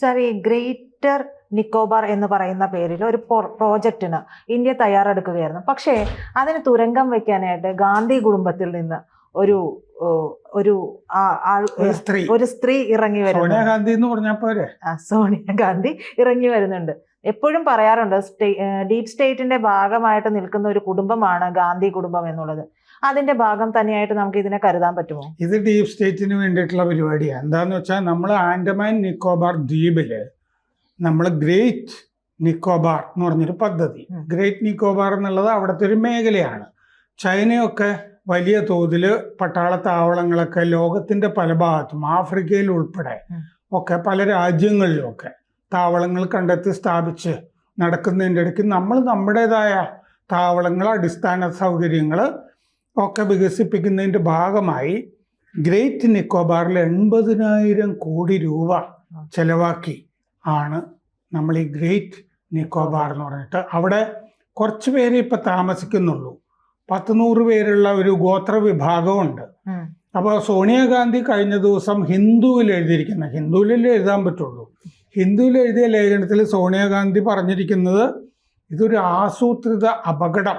Sir ഈ greater Nicobar എന്ന് പറയുന്ന പേരിൽ ഒരു പ്രോ- പ്രോജക്റ്റിന് ഇന്ത്യ തയ്യാറെടുക്കുകയായിരുന്നു. പക്ഷേ അതിന് തുരങ്കം വെക്കാനായിട്ട് ഗാന്ധി കുടുംബത്തിൽ നിന്ന് ഒരു ഒരു സ്ത്രീ. ഒരു സ്ത്രീ ഇറങ്ങി വരുന്നു സോണിയാഗാന്ധി എന്ന് പറഞ്ഞാൽ പോരെ? സോണിയാഗാന്ധി ഇറങ്ങി വരുന്നുണ്ട്. എപ്പോഴും പറയാറുണ്ട് ഡീപ് സ്റ്റേറ്റിന്റെ ഭാഗമായിട്ട് നിൽക്കുന്ന ഒരു കുടുംബമാണ് ഗാന്ധി കുടുംബം എന്നുള്ളത്. അതിന്റെ ഭാഗം തന്നെയായിട്ട് നമുക്ക് ഇതിനെ കരുതാൻ പറ്റുമോ? ഇത് ഡീപ് സ്റ്റേറ്റിന് വേണ്ടിയിട്ടുള്ള പരിപാടിയാണ് എന്താന്ന് വെച്ചാൽ നമ്മൾ ആൻഡമാൻ നിക്കോബാർ ദ്വീപിൽ നമ്മൾ ഗ്രേറ്റ് നിക്കോബാർ എന്ന് പറഞ്ഞൊരു പദ്ധതി. ഗ്രേറ്റ് നിക്കോബാർ എന്നുള്ളത് അവിടുത്തെ ഒരു മേഖലയാണ്. ചൈനയൊക്കെ വലിയ തോതിൽ പട്ടാള താവളങ്ങളൊക്കെ ലോകത്തിന്റെ പല ഭാഗത്തും ആഫ്രിക്കയിൽ ഉൾപ്പെടെ ഒക്കെ പല രാജ്യങ്ങളിലുമൊക്കെ താവളങ്ങൾ കണ്ടെത്തി സ്ഥാപിച്ച് നടക്കുന്നതിന്റെ ഇടയ്ക്ക് നമ്മൾ നമ്മുടേതായ താവളങ്ങൾ അടിസ്ഥാന സൗകര്യങ്ങൾ ഒക്കെ വികസിപ്പിക്കുന്നതിന്റെ ഭാഗമായി ഗ്രേറ്റ് നിക്കോബാറിൽ എൺപതിനായിരം കോടി രൂപ ചെലവാക്കി ആണ് നമ്മൾ ഈ ഗ്രേറ്റ് നിക്കോബാർ എന്ന് പറഞ്ഞിട്ട്. അവിടെ കുറച്ച് പേര് ഇപ്പം താമസിക്കുന്നുള്ളൂ. പത്ത് നൂറ് പേരുള്ള ഒരു ഗോത്ര വിഭാഗമുണ്ട്. അപ്പോൾ സോണിയാഗാന്ധി കഴിഞ്ഞ ദിവസം ഹിന്ദുവിൽ എഴുതിയിരിക്കുന്ന ഹിന്ദുവിലല്ലേ എഴുതാൻ പറ്റുള്ളൂ. ഹിന്ദുവിൽ എഴുതിയ ലേഖനത്തിൽ സോണിയാഗാന്ധി പറഞ്ഞിരിക്കുന്നത് ഇതൊരു ആസൂത്രിത അപകടം.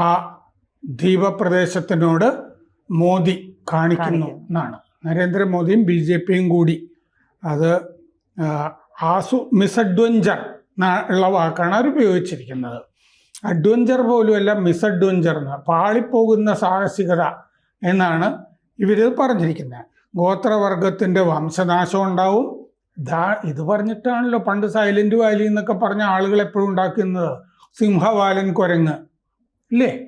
ആ ദ്വീപപ്രദേശത്തിനോട് മോദി കാണിക്കുന്നു. എന്നാണ്. നരേന്ദ്രമോദിയും ബി ജെ പിയും കൂടി അത് ആസു ആസു മിസ്അഡ്വഞ്ചർ ഉള്ള വാക്കാണ് അവർ ഉപയോഗിച്ചിരിക്കുന്നത്. അഡ്വഞ്ചർ പോലുമല്ല മിസ്അഡ്വഞ്ചർ എന്ന്. പാളിപ്പോകുന്ന സാഹസികത എന്നാണ് ഇവർ പറഞ്ഞിരിക്കുന്നത്. ഗോത്രവർഗത്തിന്റെ വംശനാശം ഉണ്ടാവും. ദാ ഇത് പറഞ്ഞിട്ടാണല്ലോ പണ്ട് സൈലന്റ് വാലി എന്നൊക്കെ പറഞ്ഞ ആളുകൾ എപ്പോഴും ഉണ്ടാക്കുന്നത്. സിംഹവാലൻ കുരങ്ങ്. ഇല്ലേ?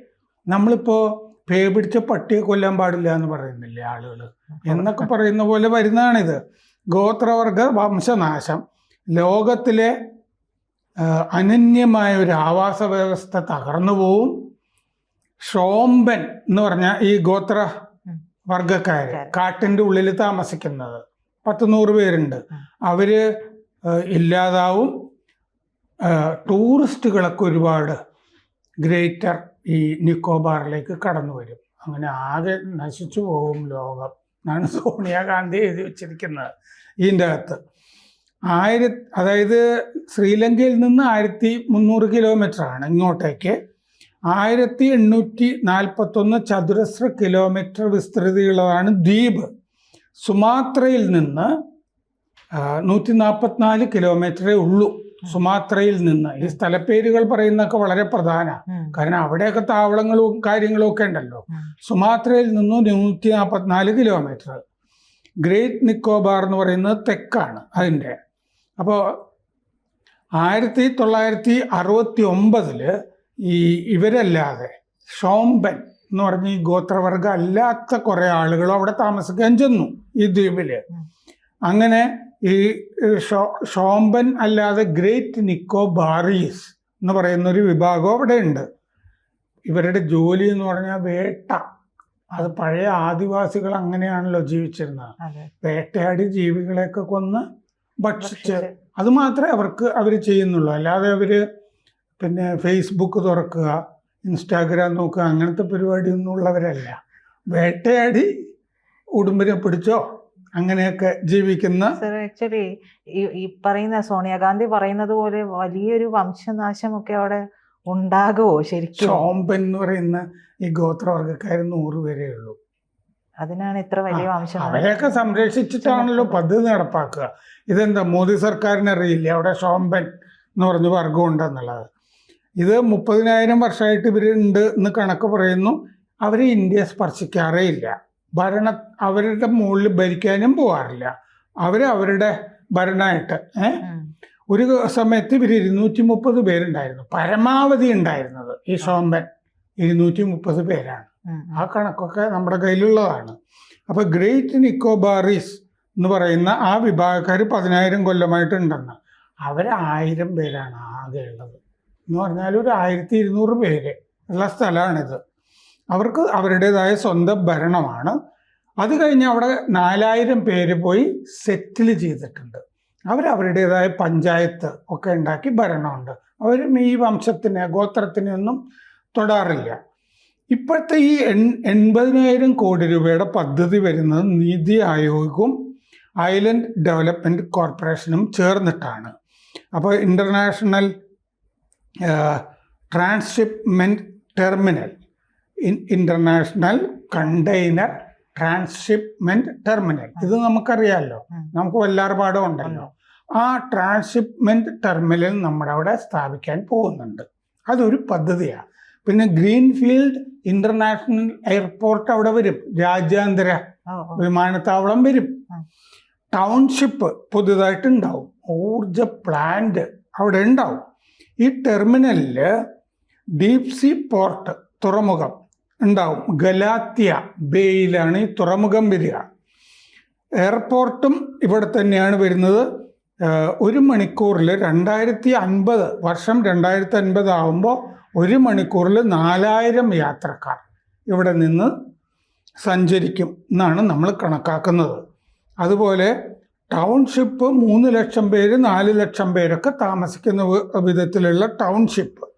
നമ്മളിപ്പോൾ പേ പിടിച്ച പട്ടിയെ കൊല്ലാൻ പാടില്ല എന്ന് പറയുന്നില്ലേ ആളുകൾ എന്നൊക്കെ പറയുന്ന പോലെ വരുന്നതാണിത്. ഗോത്രവർഗ വംശനാശം. ലോകത്തിലെ അനന്യമായ ഒരു ആവാസ വ്യവസ്ഥ തകർന്നു പോവും. ഷോംബൻ എന്ന് പറഞ്ഞ ഈ ഗോത്ര. വർഗക്കാര് കാര്. കാട്ടിന്റെ ഉള്ളിൽ താമസിക്കുന്നത്. പത്ത് നൂറ് പേരുണ്ട്. അവർ ഇല്ലാതാവും. ടൂറിസ്റ്റുകളൊക്കെ ഒരുപാട്. ഗ്രേറ്റർ ഈ നിക്കോബാറിലേക്ക് കടന്നു വരും. അങ്ങനെ ആകെ നശിച്ചു പോകും ലോകം. എന്നാണ് സോണിയാഗാന്ധി എഴുതി വെച്ചിരിക്കുന്നത് ഇതിന്റെ അകത്ത്. ആയിര അതായത് ശ്രീലങ്കയിൽ നിന്ന് ആയിരത്തി മുന്നൂറ് കിലോമീറ്റർ ആണ് ഇങ്ങോട്ടേക്ക്. ആയിരത്തി എണ്ണൂറ്റി നാൽപ്പത്തൊന്ന് ചതുരശ്ര കിലോമീറ്റർ വിസ്തൃതിയുള്ളതാണ് ദ്വീപ്. സുമാത്രയിൽ നിന്ന് നൂറ്റി നാൽപ്പത്തിനാല് കിലോമീറ്ററേ ഉള്ളൂ. സുമാത്രയിൽ നിന്ന്. ഈ സ്ഥലപ്പേരുകൾ പറയുന്നതൊക്കെ വളരെ പ്രധാന. കാരണം അവിടെയൊക്കെ താവളങ്ങളും കാര്യങ്ങളും ഒക്കെ ഉണ്ടല്ലോ. സുമാത്രയിൽ നിന്നും നൂറ്റി നാൽപ്പത്തിനാല് കിലോമീറ്റർ. ഗ്രേറ്റ് നിക്കോബാർ എന്ന് പറയുന്നത് തെക്കാണ് അതിന്റെ. അപ്പോൾ ആയിരത്തി തൊള്ളായിരത്തി അറുപത്തി ഒമ്പതിൽ ഈ ഇവരല്ലാതെ ഷോംബൻ എന്ന് പറഞ്ഞ ഈ ഗോത്രവർഗം അല്ലാത്ത കുറേ ആളുകളും അവിടെ താമസിക്കാൻ ചെന്നു ഈ ദ്വീപിൽ അങ്ങനെ ഈ ഷോ ഷോംബൻ അല്ലാതെ ഗ്രേറ്റ് നിക്കോബാറീസ് എന്ന് പറയുന്ന ഒരു വിഭാഗം അവിടെ ഉണ്ട് ഇവരുടെ ജോലി എന്ന് പറഞ്ഞാൽ വേട്ട. അത് പഴയ ആദിവാസികൾ അങ്ങനെയാണല്ലോ ജീവിച്ചിരുന്നത്. വേട്ടയാടി ജീവികളെയൊക്കെ കൊന്ന് ഭക്ഷിച്ച് ഭക്ഷിച്ച്. അത് മാത്രമേ അവർക്ക് അവർ ചെയ്യുന്നുള്ളൂ. അല്ലാതെ അവർ പിന്നെ ഫേസ്ബുക്ക് തുറക്കുക ഇൻസ്റ്റാഗ്രാം നോക്കുക അങ്ങനത്തെ പരിപാടിയൊന്നും ഉള്ളവരല്ല. വേട്ടയാടി ഉടുമ്പിനെ പിടിച്ചോ? അങ്ങനെയൊക്കെ ജീവിക്കുന്ന സർ ആക്ച്വലി ഈ പറയുന്ന സോണിയാഗാന്ധി പറയുന്നത് പോലെ വലിയൊരു വംശനാശമൊക്കെ അവിടെ ഉണ്ടാകുമോ ശരിക്കും? ഷോംബൻ എന്ന് പറയുന്ന ഈ ഗോത്രവർഗക്കാർ നൂറ് പേരേ ഉള്ളൂ. അതിനാണ് ഇത്ര വലിയ വംശം അവരെയൊക്കെ സംരക്ഷിച്ചിട്ടാണല്ലോ പദ്ധതി നടപ്പാക്കുക. ഇതെന്താ മോദി സർക്കാരിന് അറിയില്ല അവിടെ ഷോംബൻ എന്ന് പറഞ്ഞ വർഗം ഉണ്ടെന്നുള്ളത്. ഇത് മുപ്പതിനായിരം വർഷമായിട്ട് ഇവരുണ്ട് എന്ന് കണക്ക് പറയുന്നു. അവർ ഇന്ത്യയെ സ്പർശിക്കാറേ ഇല്ല. ഭരണ അവരുടെ മുകളിൽ ഭരിക്കാനും പോകാറില്ല അവർ അവരുടെ ഭരണമായിട്ട് ഏഹ് ഒരു സമയത്ത് ഇവർ ഇരുന്നൂറ്റി മുപ്പത് പേരുണ്ടായിരുന്നു. പരമാവധി ഉണ്ടായിരുന്നത് ഈ സോമ്പൻ ഇരുന്നൂറ്റി മുപ്പത് പേരാണ് ആ കണക്കൊക്കെ നമ്മുടെ കയ്യിലുള്ളതാണ്. അപ്പോൾ ഗ്രേറ്റ് നിക്കോബാറീസ് എന്ന് പറയുന്ന ആ വിഭാഗക്കാർ പതിനായിരം കൊല്ലമായിട്ടുണ്ടെന്ന്. അവർ ആയിരം പേരാണ് ആകെ ഉള്ളത് എന്ന് പറഞ്ഞാൽ ഒരു ആയിരത്തി ഇരുന്നൂറ് പേര് ഉള്ള സ്ഥലമാണിത്. അവർക്ക് അവരുടേതായ സ്വന്തം ഭരണമാണ്. അത് കഴിഞ്ഞ് അവിടെ നാലായിരം പേര് പോയി സെറ്റിൽ ചെയ്തിട്ടുണ്ട്. അവർ അവരുടേതായ പഞ്ചായത്ത് ഒക്കെ ഉണ്ടാക്കി ഭരണമുണ്ട്. അവരും ഈ വംശത്തിനെ ഗോത്രത്തിനെ ഒന്നും തൊടാറില്ല. ഇപ്പോഴത്തെ ഈ എൺ എൺപതിനായിരം കോടി രൂപയുടെ പദ്ധതി വരുന്നത് നീതി ആയോഗും ഐലൻഡ് ഡെവലപ്മെന്റ് കോർപ്പറേഷനും ചേർന്നിട്ടാണ്. അപ്പോൾ international transhipment terminal international container transhipment terminal ഇത് നമുക്കറിയാമല്ലോ. നമുക്ക് വല്ലാർപാടും ഉണ്ടല്ലോ. ആ ട്രാൻസ്ഷിപ്മെന്റ് ടെർമിനൽ നമ്മുടെ അവിടെ സ്ഥാപിക്കാൻ പോകുന്നുണ്ട്. അതൊരു പദ്ധതിയാണ് പിന്നെ ഗ്രീൻഫീൽഡ് ഇന്റർനാഷണൽ എയർപോർട്ട് അവിടെ വരും. രാജ്യാന്തര. വിമാനത്താവളം വരും. ടൗൺഷിപ്പ് പുതുതായിട്ട് ഉണ്ടാവും ഊർജ പ്ലാന്റ് അവിടെ ഉണ്ടാവും. ഈ ടെർമിനലിൽ ഡീപ് സീ പോർട്ട് തുറമുഖം. ഉണ്ടാവും. ഗലാത്തിയ ബേയിലാണ് ഈ തുറമുഖം വരിക. എയർപോർട്ടും ഇവിടെ തന്നെയാണ് വരുന്നത്. ഒരു മണിക്കൂറിൽ രണ്ടായിരത്തി അൻപത് വർഷം രണ്ടായിരത്തി അൻപത് ആകുമ്പോൾ ഒരു മണിക്കൂറിൽ നാലായിരം യാത്രക്കാർ ഇവിടെ നിന്ന് സഞ്ചരിക്കും എന്നാണ് നമ്മൾ കണക്കാക്കുന്നത്. അതുപോലെ ടൗൺഷിപ്പ് മൂന്ന് ലക്ഷം പേര് നാല് ലക്ഷം പേരൊക്കെ താമസിക്കുന്ന വിധത്തിലുള്ള ടൗൺഷിപ്പ്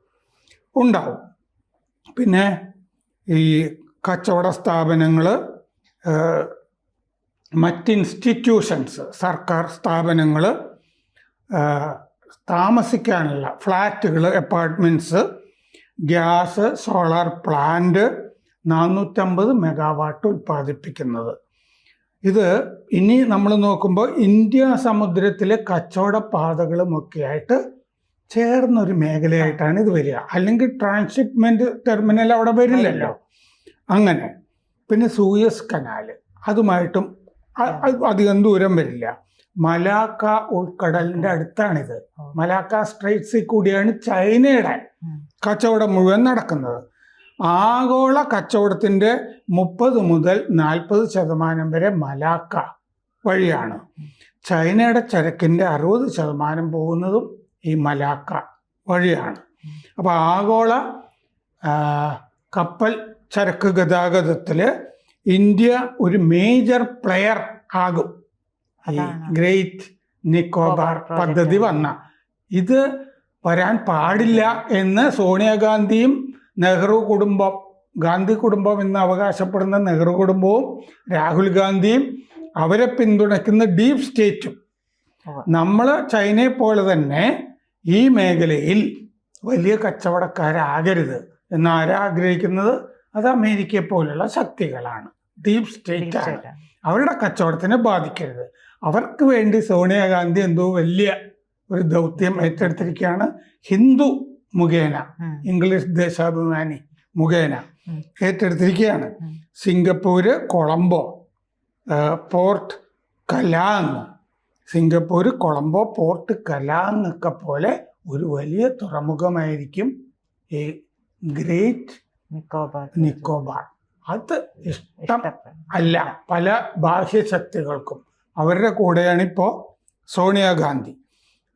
ഉണ്ടാവും. പിന്നെ ഈ കച്ചവട സ്ഥാപനങ്ങൾ മറ്റ് ഇൻസ്റ്റിറ്റ്യൂഷൻസ് സർക്കാർ സ്ഥാപനങ്ങൾ താമസിക്കാനുള്ള ഫ്ലാറ്റുകൾ അപ്പാർട്ട്മെന്റ്സ് ഗ്യാസ് സോളാർ പ്ലാന്റ് നാനൂറ്റമ്പത് മെഗാവാട്ട് ഉൽപ്പാദിപ്പിക്കുന്നത്. ഇത് ഇനി നമ്മൾ നോക്കുമ്പോൾ ഇന്ത്യ സമുദ്രത്തിലെ കച്ചവട പാതകളുമൊക്കെ ആയിട്ട് ചേർന്നൊരു മേഖലയായിട്ടാണ് ഇത് വരിക. അല്ലെങ്കിൽ ട്രാൻസ്ഷിപ്മെന്റ് ടെർമിനൽ അവിടെ വരില്ലല്ലോ. അങ്ങനെ. പിന്നെ സൂയസ് കനാല് അതുമായിട്ടും അധികം ദൂരം വരില്ല. മലാക്ക ഉൾക്കടലിന്റെ അടുത്താണിത്. മലാക്ക സ്ട്രൈറ്റ്സിൽ കൂടിയാണ് ചൈനയുടെ. കച്ചവടം മുഴുവൻ നടക്കുന്നത്. ആഗോള കച്ചവടത്തിന്റെ മുപ്പത് മുതൽ നാൽപ്പത് ശതമാനം വരെ മലാക്ക വഴിയാണ്. ചൈനയുടെ ചരക്കിന്റെ അറുപത് ശതമാനം പോകുന്നതും ഈ മലാക്ക വഴിയാണ്. അപ്പോൾ ആഗോള കപ്പൽ ചരക്ക് ഗതാഗതത്തിൽ ഇന്ത്യ ഒരു മേജർ പ്ലെയർ ആകും. ഈ ഗ്രേറ്റ് നിക്കോബാർ നിക്കോബാർ പദ്ധതി വന്ന. ഇത് വരാൻ പാടില്ല എന്ന് സോണിയാഗാന്ധിയും നെഹ്റു കുടുംബം ഗാന്ധി കുടുംബം എന്ന് അവകാശപ്പെടുന്ന നെഹ്റു കുടുംബവും രാഹുൽ ഗാന്ധിയും അവരെ പിന്തുണയ്ക്കുന്ന ഡീപ് സ്റ്റേറ്റും നമ്മൾ ചൈനയെ പോലെ തന്നെ ഈ മേഖലയിൽ വലിയ കച്ചവടക്കാരാകരുത് എന്ന് ആരാ ആഗ്രഹിക്കുന്നത്? അത് അമേരിക്കയെ പോലുള്ള ശക്തികളാണ്. Deep state. ആണ് അവരുടെ കച്ചവടത്തിനെ ബാധിക്കരുത്. അവർക്ക് വേണ്ടി സോണിയാഗാന്ധി എന്തോ വലിയ ഒരു ദൗത്യം ഏറ്റെടുത്തിരിക്കുകയാണ്. ഹിന്ദു മുഖേന ഇംഗ്ലീഷ് ദേശാഭിമാനി മുഖേന ഏറ്റെടുത്തിരിക്കുകയാണ്. Singapore Colombo port Klang Singapore Colombo port കലാന്നൊക്കെ പോലെ ഒരു വലിയ തുറമുഖമായിരിക്കും ഈ ഗ്രേറ്റ് നിക്കോബാർ. നിക്കോബാർ. അത് ഇഷ്ടം അല്ല പല ബാഹ്യശക്തികൾക്കും. അവരുടെ കൂടെയാണ് ഇപ്പോൾ സോണിയാഗാന്ധി.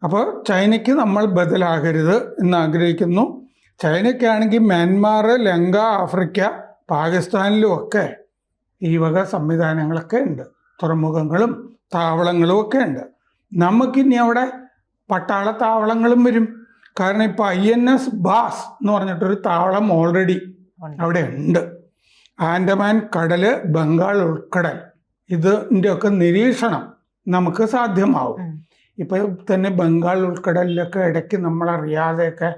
അപ്പോൾ ചൈനയ്ക്ക് നമ്മൾ ബദലാകരുത് എന്ന് ആഗ്രഹിക്കുന്നു ചൈനയ്ക്കാണെങ്കിൽ മ്യാൻമാർ ലങ്ക ആഫ്രിക്ക പാകിസ്ഥാനിലും ഒക്കെ ഈ വക സംവിധാനങ്ങളൊക്കെ ഉണ്ട്. തുറമുഖങ്ങളും താവളങ്ങളും ഒക്കെ ഉണ്ട്. നമുക്കിനി അവിടെ പട്ടാള താവളങ്ങളും വരും. കാരണം ഇപ്പൊ ഐ എൻ എസ് ബാസ് എന്ന് പറഞ്ഞിട്ടൊരു താവളം ഓൾറെഡി. അവിടെ ഉണ്ട്. ആൻഡമാൻ കടൽ ബംഗാൾ ഉൾക്കടൽ ഇതിന്റെ ഒക്കെ നിരീക്ഷണം നമുക്ക് സാധ്യമാവും. ഇപ്പൊ തന്നെ ബംഗാൾ ഉൾക്കടലിലൊക്കെ ഇടയ്ക്ക് നമ്മളറിയാതെയൊക്കെ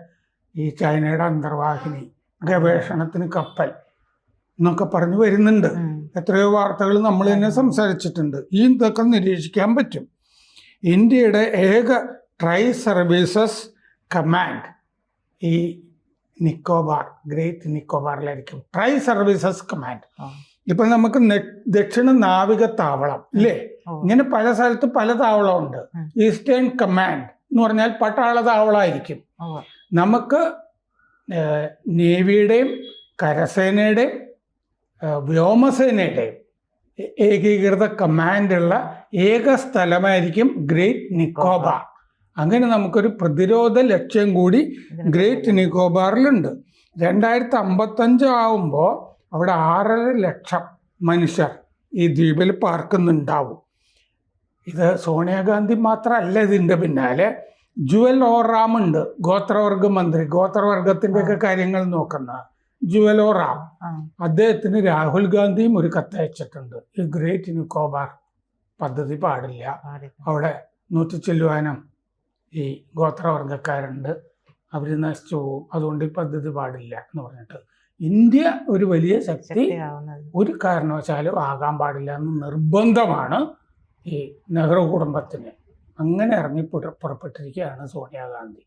ഈ ചൈനയുടെ അന്തർവാഹിനി ഗവേഷണത്തിന് കപ്പൽ എന്നൊക്കെ പറഞ്ഞു വരുന്നുണ്ട്. എത്രയോ വാർത്തകൾ നമ്മൾ തന്നെ സംസാരിച്ചിട്ടുണ്ട് ഈ ഇതൊക്കെ നിരീക്ഷിക്കാൻ പറ്റും ഇന്ത്യയുടെ ഏക ട്രൈ സർവീസസ് കമാൻഡ് ഈ നിക്കോബാർ ഗ്രേറ്റ് നിക്കോബാറിലായിരിക്കും ട്രൈ സർവീസസ് കമാൻഡ്. ഇപ്പൊ നമുക്ക് ദക്ഷിണ നാവിക താവളം ഇല്ലേ ഓ. ഇങ്ങനെ പല സ്ഥലത്ത് പല താവളമുണ്ട്. ഈസ്റ്റേൺ കമാൻഡ് എന്ന് പറഞ്ഞാൽ പട്ടാള താവളമായിരിക്കും. നമുക്ക് നേവിയുടെയും കരസേനയുടെയും ഏ- ഏകീകൃത കമാൻഡുള്ള ഏക സ്ഥലമായിരിക്കും ഗ്രേറ്റ് നിക്കോബാർ. അങ്ങനെ നമുക്കൊരു പ്രതിരോധ ലക്ഷ്യം കൂടി ഗ്രേറ്റ് നിക്കോബാറിലുണ്ട്. രണ്ടായിരത്തി അമ്പത്തഞ്ച് ആവുമ്പോൾ അവിടെ ആറര ലക്ഷം മനുഷ്യർ ഈ ദ്വീപിൽ പാർക്കുന്നുണ്ടാവും. ഇത് സോണിയാഗാന്ധി മാത്രമല്ല ഇതിന്റെ പിന്നാലെ. ജുവൽ ഓറാമുണ്ട് ഗോത്രവർഗ മന്ത്രി ഗോത്രവർഗത്തിന്റെയൊക്കെ കാര്യങ്ങൾ നോക്കുന്ന ജുവൽ റാം. അദ്ദേഹത്തിന് രാഹുൽ ഗാന്ധിയും ഒരു കത്തയച്ചിട്ടുണ്ട് ഈ ഗ്രേറ്റ് നിക്കോബാർ പദ്ധതി പാടില്ല. അവിടെ നൂറ്റി ചെല്ലുവാനും ഈ ഗോത്രവർഗക്കാരുണ്ട് അവർ നശിച്ചു പോകും അതുകൊണ്ട് ഈ പദ്ധതി പാടില്ല എന്ന് പറഞ്ഞിട്ട്. ഇന്ത്യ ഒരു വലിയ ശക്തി ഒരു കാരണവശാലും ആകാൻ പാടില്ല എന്ന് നിർബന്ധമാണ് ഈ നെഹ്റു കുടുംബത്തിന്. അങ്ങനെ ഇറങ്ങി പുറ- പുറപ്പെട്ടിരിക്കുകയാണ് സോണിയാഗാന്ധി